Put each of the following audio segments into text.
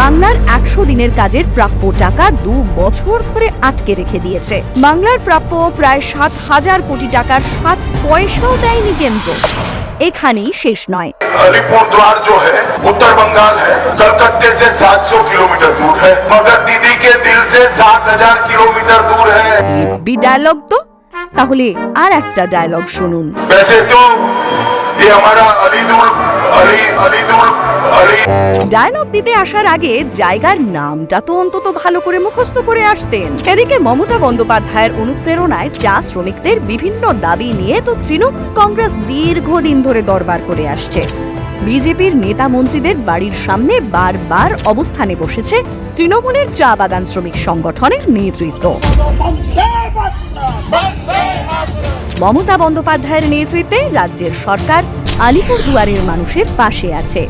বাংলার একশো দিনের কাজের প্রাপ্য টাকা দু বছর ধরে আটকে রেখে দিয়েছে বাংলার প্রাপ্য প্রায় সাত হাজার কোটি টাকার সাত পয়সাও দেয়নি কেন্দ্র এখানেই শেষ নয় अलीपुर द्वार जो है उत्तर बंगाल है कलकत्ते से 700 किलोमीटर दूर है मगर दीदी के दिल से 7000 किलोमीटर दूर है বি ডায়লগ তো তাহলে আর একটা ডায়লগ শুনুন वैसे तो ডায়লগ দিতে আসার আগে জায়গার নামটা তো অন্তত ভালো করে মুখস্থ করে আসতেন। এদিকে মমতা বন্দ্যোপাধ্যায়ের অনুপ্রেরণায় চা শ্রমিকদের বিভিন্ন দাবি নিয়ে তো তৃণমূল কংগ্রেস দীর্ঘদিন ধরে দরবার করে আসছে। বিজেপির নেতা মন্ত্রীদের বাড়ির সামনে বারবার অবস্থানে বসেছে তৃণমূলের চা বাগান শ্রমিক সংগঠনের নেতৃত্ব। মমতা বন্দ্যোপাধ্যায়ের নেতৃত্বে রাজ্যের সরকার আলিপুরদুয়ারের মানুষের পাশে আছে,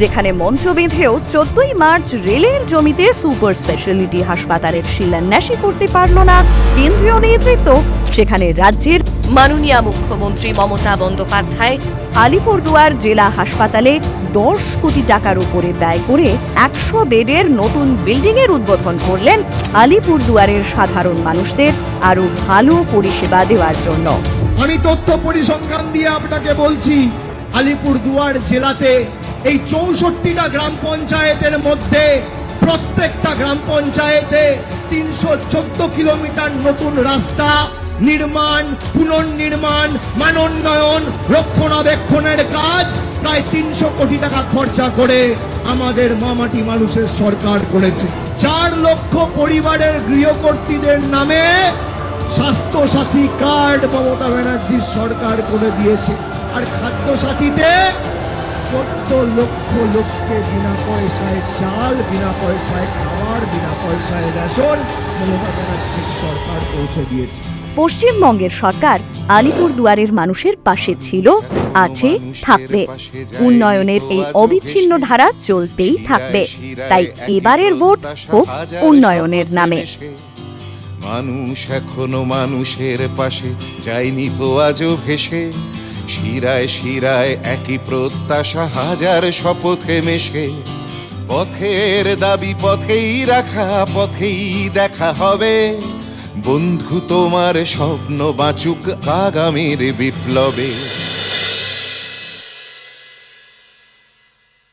যেখানে মঞ্চ বেঁধেও চোদ্দই মার্চ রেলের জমিতে সুপার স্পেশালিটি হাসপাতালের শিলান্যাসই করতে পারল না কেন্দ্রীয় নেতৃত্ব। সেখানে রাজ্যের মাননীয় মুখ্যমন্ত্রী মমতা বন্দ্যোপাধ্যায় আলিপুরদুয়ার জেলা হাসপাতালে দশ কোটি টাকার উপরে ব্যয় করে একশো বেডের নতুন বিল্ডিং এর উদ্বোধন করলেন আলিপুরদুয়ারের সাধারণ মানুষদের আরও ভালো পরিষেবা দেওয়ার জন্য। আমি তথ্য পরিসংখ্যান দিয়ে আপনাকে বলছি আলিপুরদুয়ার জেলাতে এই চৌষট্টিটা গ্রাম পঞ্চায়েতের মধ্যে প্রত্যেকটা গ্রাম পঞ্চায়েতে তিনশো চোদ্দ কিলোমিটার নতুন রাস্তা নির্মাণ, পুনর্নির্মাণ, মানোন্নয়ন, রক্ষণাবেক্ষণের কাজ প্রায় তিনশো কোটি টাকা খরচা করে আমাদের মামাটি মানুষের সরকার করেছে। চার লক্ষ পরিবারের গৃহকর্তীদের নামে স্বাস্থ্য সাথী কার্ড মমতা ব্যানার্জির সরকার করে দিয়েছে। আর খাদ্য সাথীতে চোদ্দ লক্ষ লোককে বিনা পয়সায় চাল, বিনা পয়সায় খাবার, বিনা পয়সায় রেশন মমতা ব্যানার্জির সরকার পৌঁছে দিয়েছে। পশ্চিমবঙ্গের সরকার আলিপুরদুয়ারের মানুষের পাশে ছিল, আছে, থাকবে। উন্নয়নের এই অবিচ্ছিন্ন ধারা চলতেই থাকবে। তাই এবারের ভোট হোক উন্নয়নের নামে। মানুষ এখনও মানুষের পাশে, যায়নি তো আজও ভেসে। শিরায় শিরায় একই প্রত্যাশা, হাজার শপথে মেশে। পথের দাবি পথেই রাখা, পথেই দেখা হবে। বন্ধু তোমার স্বপ্ন বাঁচুক আগামীর বিপ্লবে।